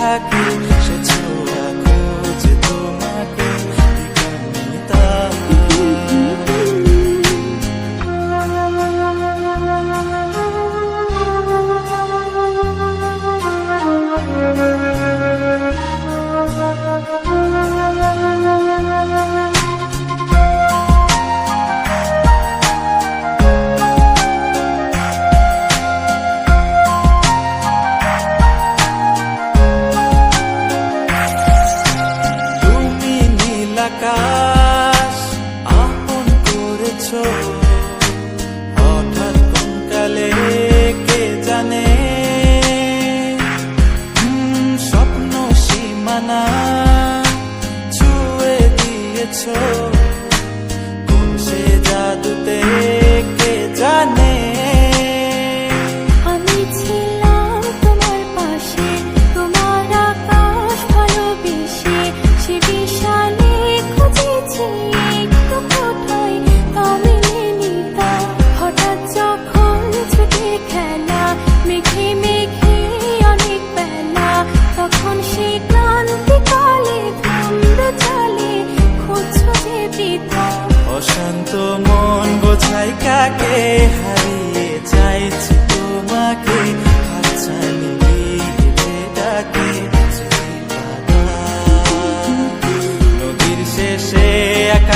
থাকি সে আকাশ আপন করেছ। হঠাৎ কোনকালে কে জানে? স্বপ্ন সীমানা ছুঁয়ে দিয়েছ।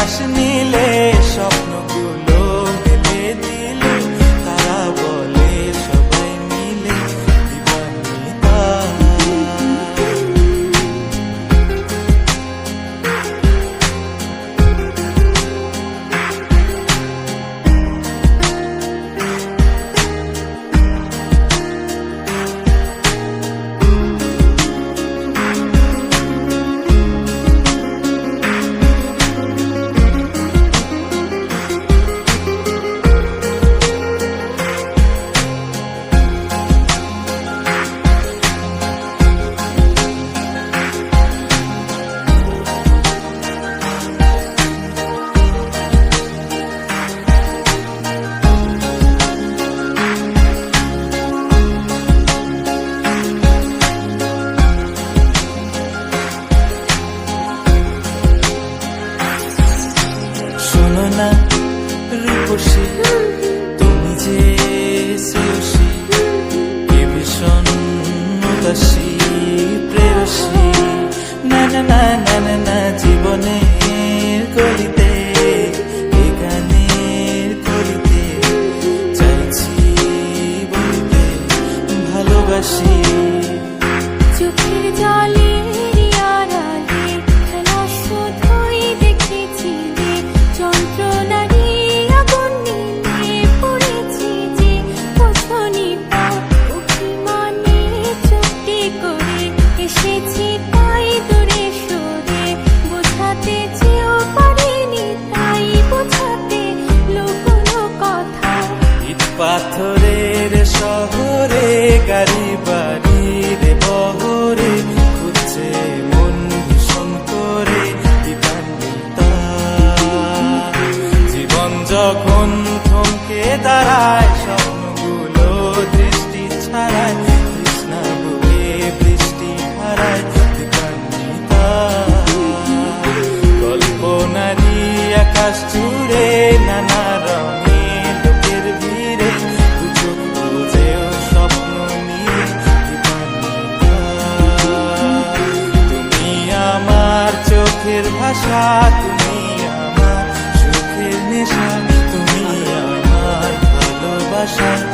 শ্বাস নিলে প্রেয়সী প্রেয়সী, না না না না না না, জীবনের কলিতে গানের কলিতে, চাইছি বলতে ভালোবাসি। হারায় দৃষ্টি ছাড়ায়, কৃষ্ণা বুকে বৃষ্টি হারায় আকাশ জুড়ে নানা রঙে লোকের ভিড়ে চোখ বুঝেও স্বপ্ন আমার চোখের ভাষা 山。